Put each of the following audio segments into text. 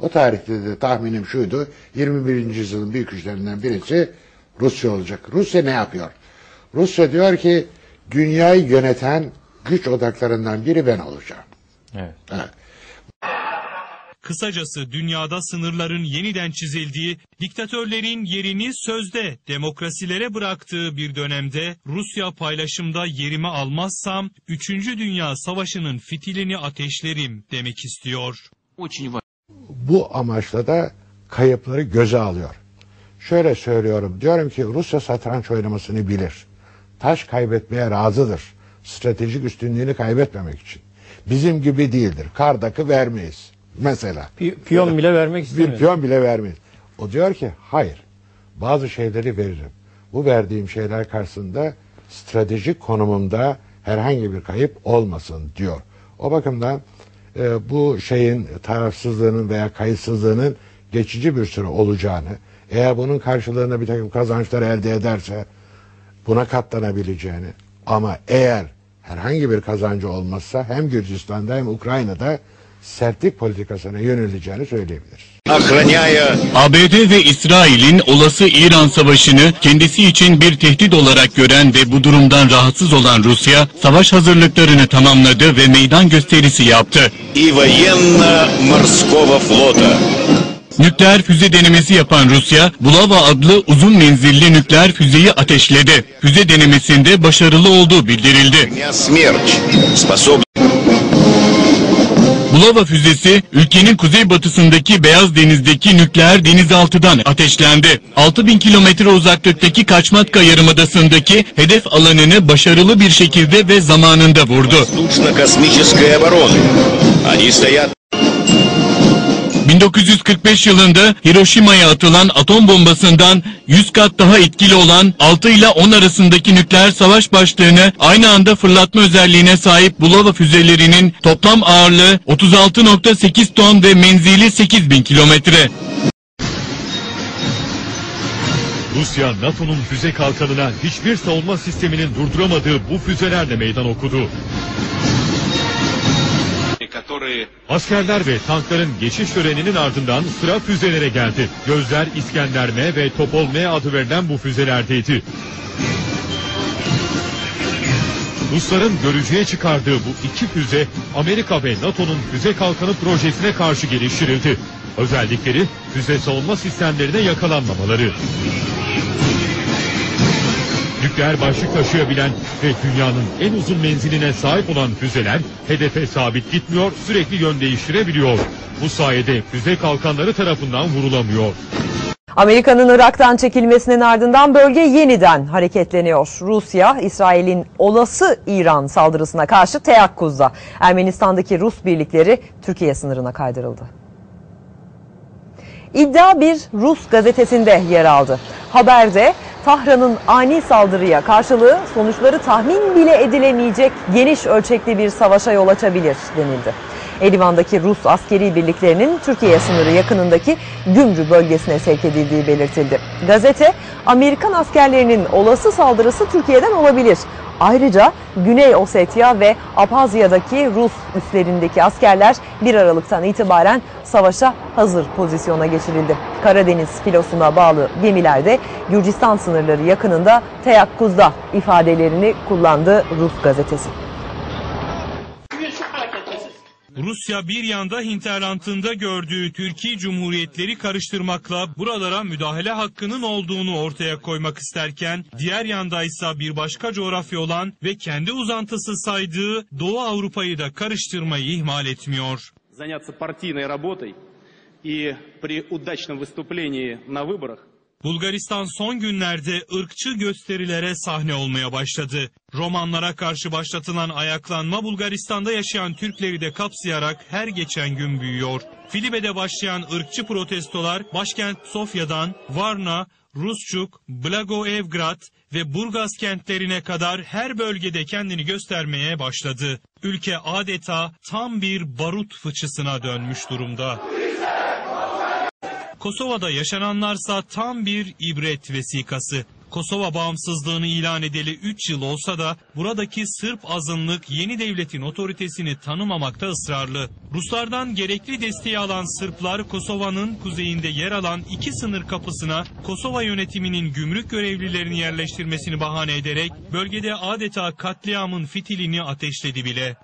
O tarihte de tahminim şuydu. 21. yüzyılın büyük güçlerinden birisi Rusya olacak. Rusya ne yapıyor? Rusya diyor ki dünyayı yöneten güç odaklarından biri ben olacağım. Evet. Evet. Kısacası dünyada sınırların yeniden çizildiği, diktatörlerin yerini sözde demokrasilere bıraktığı bir dönemde Rusya paylaşımda yerimi almazsam 3. Dünya Savaşı'nın fitilini ateşlerim demek istiyor bu amaçla da kayıpları göze alıyor. Şöyle söylüyorum, diyorum ki Rusya satranç oynamasını bilir. Taş kaybetmeye razıdır. Stratejik üstünlüğünü kaybetmemek için. Bizim gibi değildir. Kardak'ı vermeyiz mesela. P piyon bile vermek istemiyor. Bir piyon bile vermeyiz. O diyor ki hayır bazı şeyleri veririm. Bu verdiğim şeyler karşısında stratejik konumumda herhangi bir kayıp olmasın diyor. O bakımdan e, bu şeyin tarafsızlığının veya kayıtsızlığının geçici bir süre olacağını, eğer bunun karşılığında bir takım kazançlar elde ederse buna katlanabileceğini. Ama eğer herhangi bir kazancı olmazsa hem Gürcistan'da hem Ukrayna'da sertlik politikasına yöneleceğini söyleyebiliriz. ABD ve İsrail'in olası İran savaşını kendisi için bir tehdit olarak gören ve bu durumdan rahatsız olan Rusya, savaş hazırlıklarını tamamladı ve meydan gösterisi yaptı. Nükleer füze denemesi yapan Rusya, Bulava adlı uzun menzilli nükleer füzeyi ateşledi. Füze denemesinde başarılı olduğu bildirildi. Bulava füzesi ülkenin kuzeybatısındaki Beyaz Deniz'deki nükleer denizaltıdan ateşlendi. 6000 kilometre uzaklıktaki Kaçmatka Yarımadası'ndaki hedef alanını başarılı bir şekilde ve zamanında vurdu. 1945 yılında Hiroşima'ya atılan atom bombasından 100 kat daha etkili olan 6 ile 10 arasındaki nükleer savaş başlığını aynı anda fırlatma özelliğine sahip Bulava füzelerinin toplam ağırlığı 36.8 ton ve menzili 8000 kilometre. Rusya NATO'nun füze kalkanına hiçbir savunma sisteminin durduramadığı bu füzelerle meydan okudu. Askerler ve tankların geçiş töreninin ardından sıra füzelere geldi. Gözler İskender M ve Topol M adı verilen bu füzelerdeydi. Rusların görücüye çıkardığı bu iki füze Amerika ve NATO'nun füze kalkanı projesine karşı geliştirildi. Özellikleri füze savunma sistemlerine yakalanmamaları. Nükleer başlık taşıyabilen ve dünyanın en uzun menziline sahip olan füzeler hedefe sabit gitmiyor, sürekli yön değiştirebiliyor. Bu sayede füze kalkanları tarafından vurulamıyor. Amerika'nın Irak'tan çekilmesinin ardından bölge yeniden hareketleniyor. Rusya, İsrail'in olası İran saldırısına karşı teyakkuzda. Ermenistan'daki Rus birlikleri Türkiye sınırına kaydırıldı. İddia bir Rus gazetesinde yer aldı. Haberde Tahran'ın ani saldırıya karşılığı sonuçları tahmin bile edilemeyecek geniş ölçekli bir savaşa yol açabilir denildi. Erivan'daki Rus askeri birliklerinin Türkiye sınırı yakınındaki Gümrü bölgesine sevk edildiği belirtildi. Gazete, Amerikan askerlerinin olası saldırısı Türkiye'den olabilir. Ayrıca Güney Ossetya ve Abhazya'daki Rus üslerindeki askerler 1 Aralık'tan itibaren savaşa hazır pozisyona geçirildi. Karadeniz filosuna bağlı gemiler de Gürcistan sınırları yakınında teyakkuzda ifadelerini kullandı Rus gazetesi. Rusya bir yanda hinterlandında gördüğü Türkiye Cumhuriyetleri karıştırmakla buralara müdahale hakkının olduğunu ortaya koymak isterken, diğer yanda ise bir başka coğrafya olan ve kendi uzantısı saydığı Doğu Avrupa'yı da karıştırmayı ihmal etmiyor. заняться партийной работой и при удачном выступлении на выборах Bulgaristan son günlerde ırkçı gösterilere sahne olmaya başladı. Romanlara karşı başlatılan ayaklanma Bulgaristan'da yaşayan Türkleri de kapsayarak her geçen gün büyüyor. Filibe'de başlayan ırkçı protestolar başkent Sofya'dan Varna, Rusçuk, Blagoevgrad ve Burgaz kentlerine kadar her bölgede kendini göstermeye başladı. Ülke adeta tam bir barut fıçısına dönmüş durumda. Kosova'da yaşananlarsa tam bir ibret vesikası. Kosova bağımsızlığını ilan edeli 3 yıl olsa da buradaki Sırp azınlık yeni devletin otoritesini tanımamakta ısrarlı. Ruslardan gerekli desteği alan Sırplar Kosova'nın kuzeyinde yer alan iki sınır kapısına Kosova yönetiminin gümrük görevlilerini yerleştirmesini bahane ederek bölgede adeta katliamın fitilini ateşledi bile.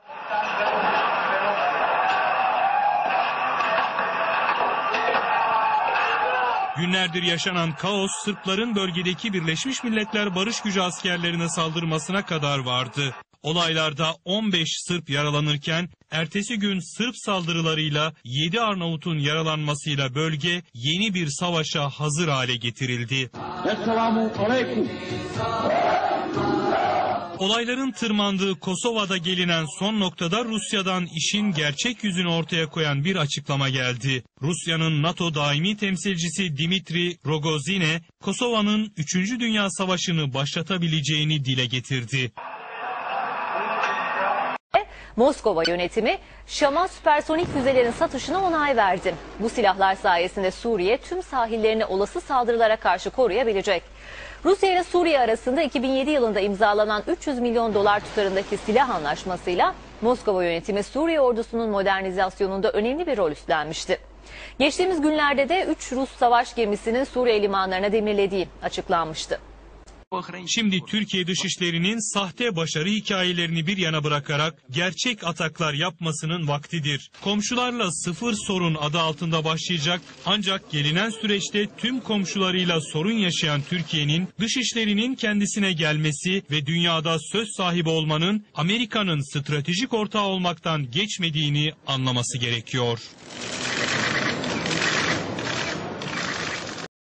Günlerdir yaşanan kaos Sırpların bölgedeki Birleşmiş Milletler Barış Gücü askerlerine saldırmasına kadar vardı. Olaylarda 15 Sırp yaralanırken ertesi gün Sırp saldırılarıyla 7 Arnavut'un yaralanmasıyla bölge yeni bir savaşa hazır hale getirildi. Olayların tırmandığı Kosova'da gelinen son noktada Rusya'dan işin gerçek yüzünü ortaya koyan bir açıklama geldi. Rusya'nın NATO daimi temsilcisi Dimitri Rogozine, Kosova'nın 3. Dünya Savaşı'nı başlatabileceğini dile getirdi. Moskova yönetimi Şam'a süpersonik füzelerin satışına onay verdi. Bu silahlar sayesinde Suriye tüm sahillerini olası saldırılara karşı koruyabilecek. Rusya ile Suriye arasında 2007 yılında imzalanan 300 milyon dolar tutarındaki silah anlaşmasıyla Moskova yönetimi Suriye ordusunun modernizasyonunda önemli bir rol üstlenmişti. Geçtiğimiz günlerde de 3 Rus savaş gemisinin Suriye limanlarına demirlediği açıklanmıştı. Şimdi Türkiye Dışişleri'nin sahte başarı hikayelerini bir yana bırakarak gerçek ataklar yapmasının vaktidir. Komşularla sıfır sorun adı altında başlayacak ancak gelinen süreçte tüm komşularıyla sorun yaşayan Türkiye'nin dışişlerinin kendisine gelmesi ve dünyada söz sahibi olmanın Amerika'nın stratejik ortağı olmaktan geçmediğini anlaması gerekiyor.